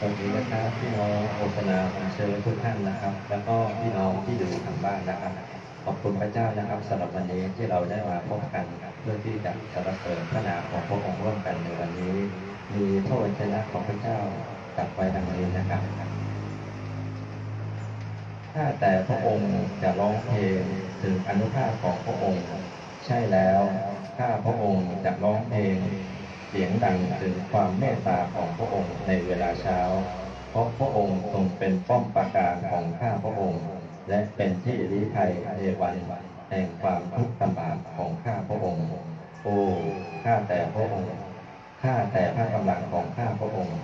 สวัสดีนะครับพี่น้องโอชนาอัญเชิญทุกท่านนะครับ แล้วก็พี่น้องที่ดูทางบ้านนะครับ ขอบคุณพระเจ้านะครับสำหรับวันนี้ที่เราได้มาพบกันเพื่อที่จะสรรเสริญพระนามของพระองค์ร่วมกันในวันนี้ มีพระวจนะของพระเจ้าจับไว้ดังนี้นะครับถ้าแต่พระองค์จะร้องเพลงถึงอนุภาพของพระองค์ ใช่แล้ว ถ้าพระองค์จะร้องเพลง เสียงดังถึงความเมตตาของพระองค์ในเวลาเช้า เพราะพระองค์ทรงเป็นป้อมปราการของข้าพระองค์ และเป็นที่ลี้ภัยในวันแห่งความทุกข์ลำบากของข้าพระองค์ โอ้ ข้าแต่พระองค์ ข้าแต่พระกำลังของข้าพระองค์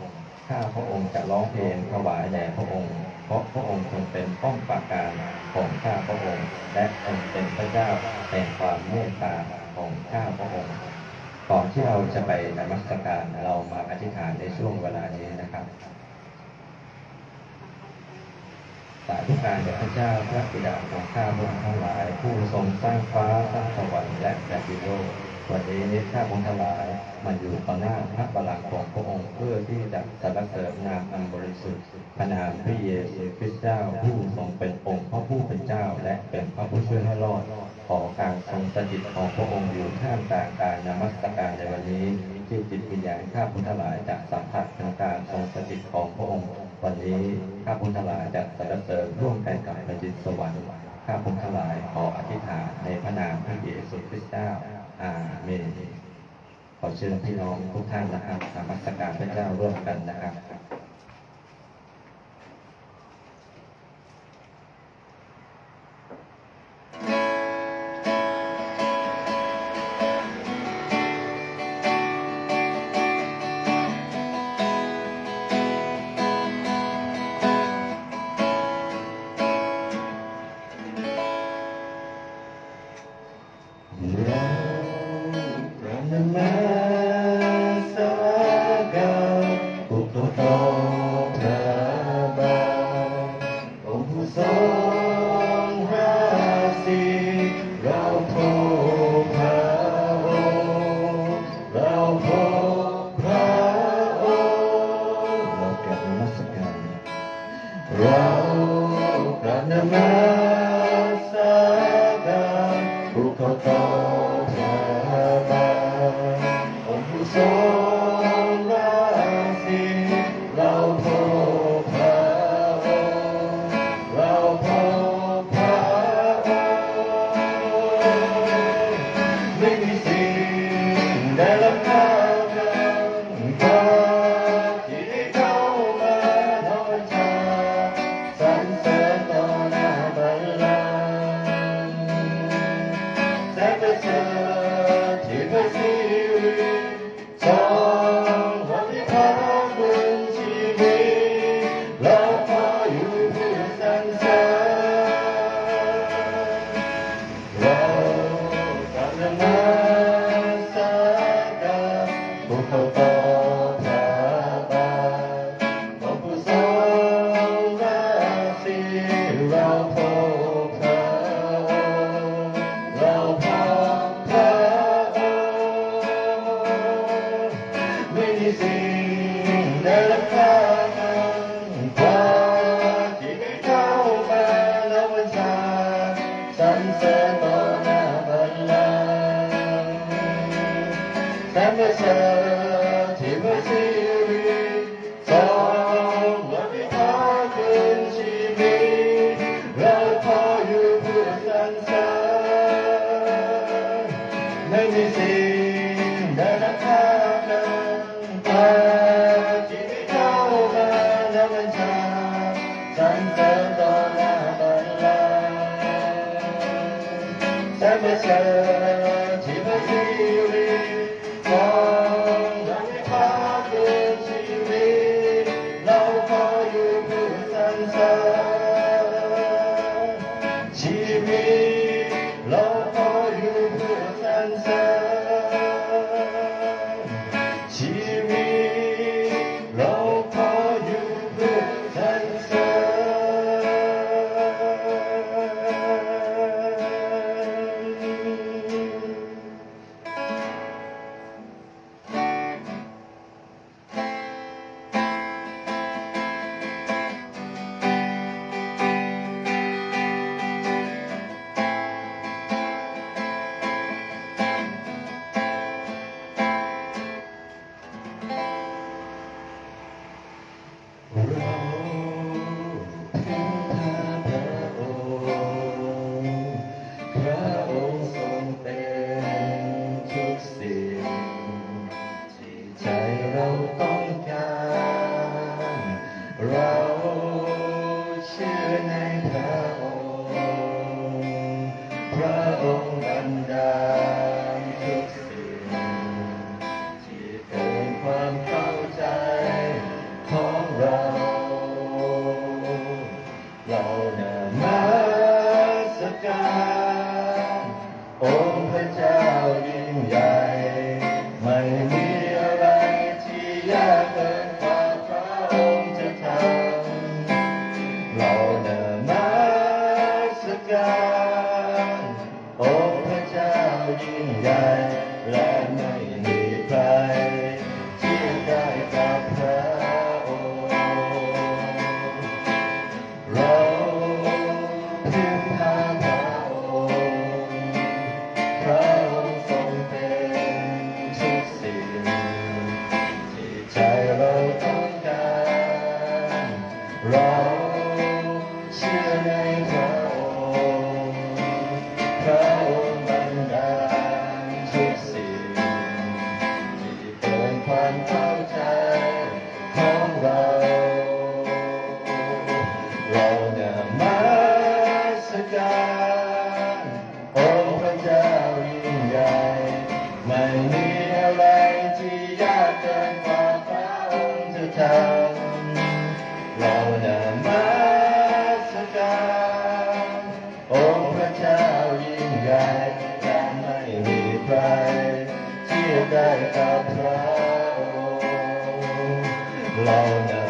ข้าพระองค์จะร้องเพลงถวายแด่พระองค์ เพราะพระองค์ทรงเป็นป้อมปราการของข้าพระองค์ และทรงเป็นพระเจ้าแห่งความเมตตาของข้าพระองค์ ก่อนที่เราจะไปนมัสการเรามาอธิษฐานในช่วงเวลานี้นะครับสาธุการแด่พระเจ้าพระบิดาของข้าพระองค์ทั้งหลาย ผู้ทรงสร้างฟ้าสร้างสวรรค์และแผ่นดินโลกวันนี้ข้าพระองค์ทั้งหลายมาอยู่ต่อหน้าพระบัลลังก์ของพระองค์เพื่อที่จะสรรเสริญนามอันบริสุทธิ์พระนามพระเยซูคริสต์เจ้าผู้ทรงเป็นองค์พระผู้เป็นเจ้า และเป็นพระผู้ช่วยให้รอด ขอการทรงสถิตของพระองค์อยู่ท่ามกลางการนมัสการในวันนี้ ที่จิตวิญญาณข้าพุทธหลายจะสัมผัสถึงการทรงสถิตของพระองค์ วันนี้ข้าพุทธหลายจะสรรเสริญร่วมกันกับแผ่นดินสวรรค์ข้าพุทธหลายขออธิษฐานในพระนามพระเยซูคริสต์เจ้าอาเมนขอเชิญพี่น้องทุกท่านนะครับนมัสการพระเจ้าร่วมกันนะครับ เร Jimmy. ยิ่งใหญ่และไม่มีใคร ได้กับเราเรา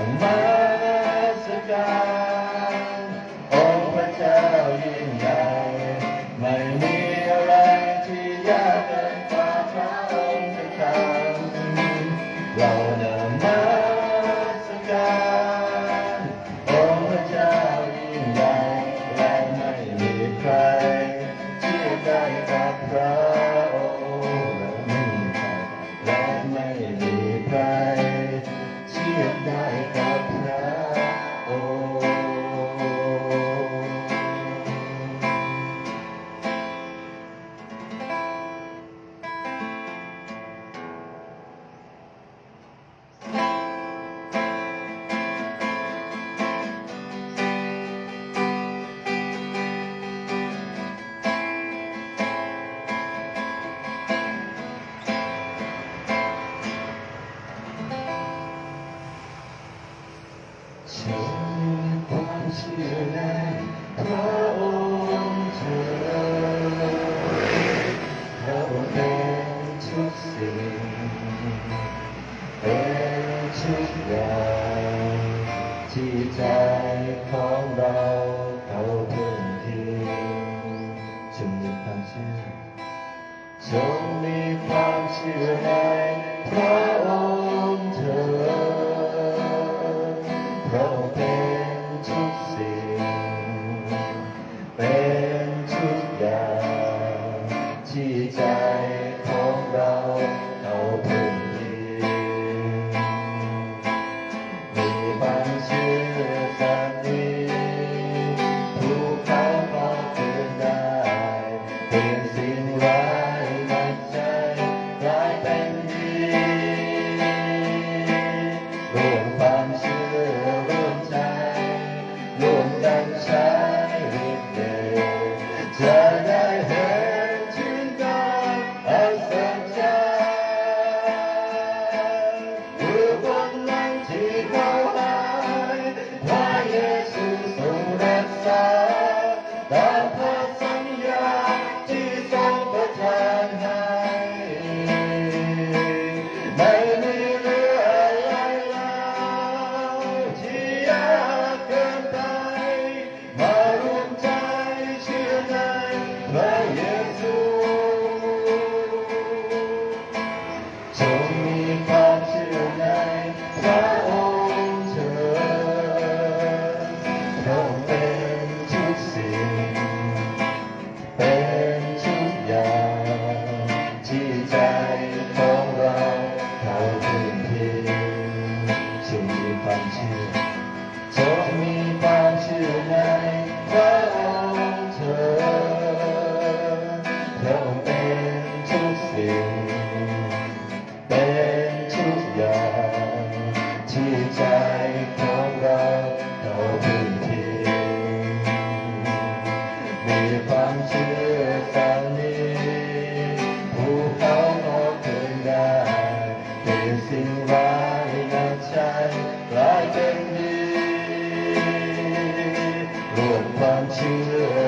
to talk me ม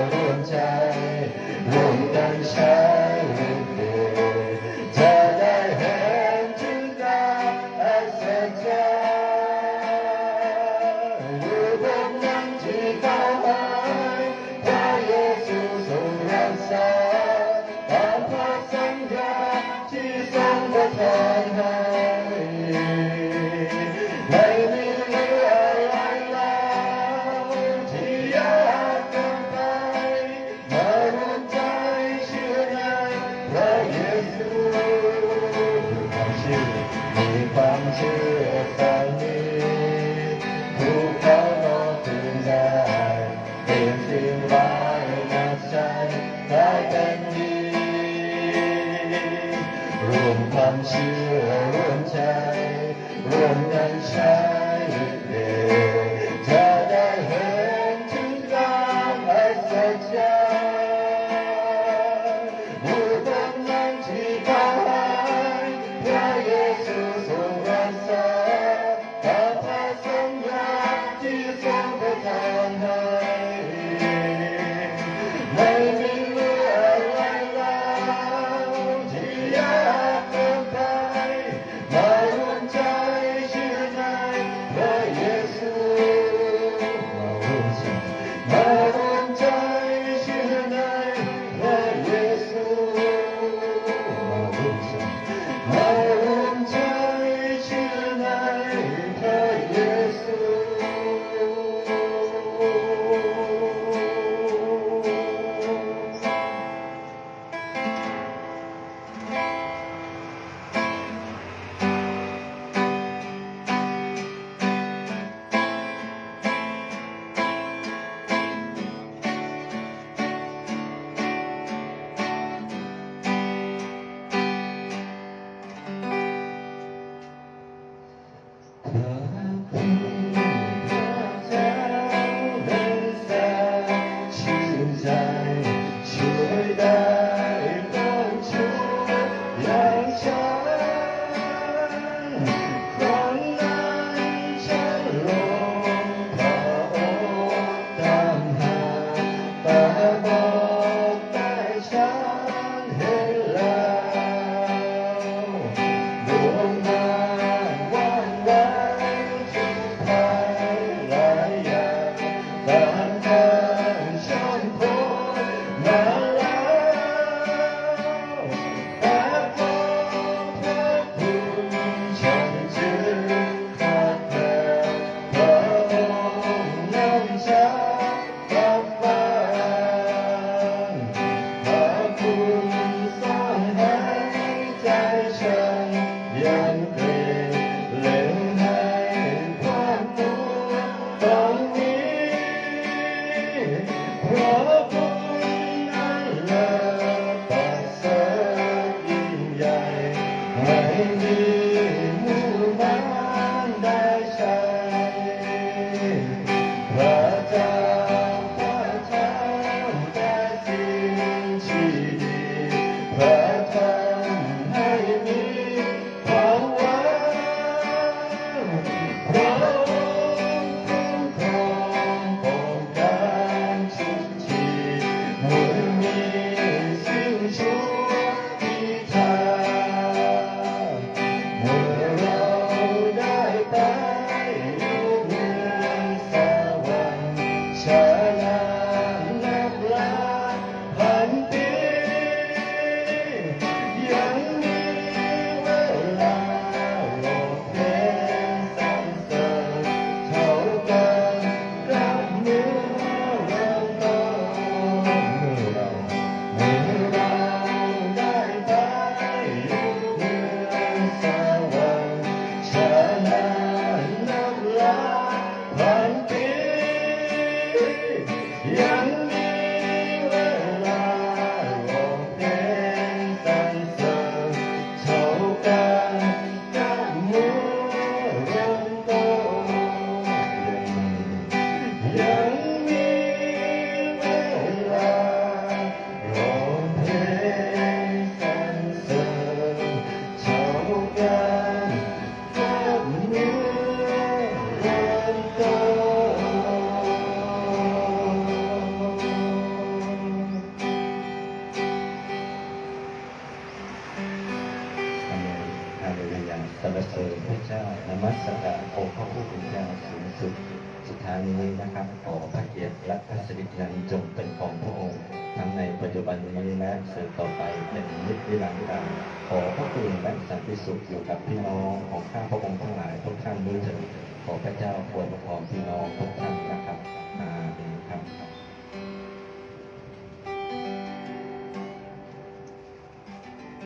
นมัสการองค์พระผู้เป็นเจ้าสูงสุดสุดท้ายนี้นะครับขอพระเกียรติและพระสิรินั้นจงเป็นของพระองค์ทั้งในปัจจุบันนี้และสืบต่อไปเป็นนิจนิรันการขอพระคุณและสันติสุขอยู่กับพี่น้องของข้าพระองค์ทั้งหลายทุกท่านด้วยเถิดขอพระเจ้าอวยพรพี่น้องทุกท่านนะครับ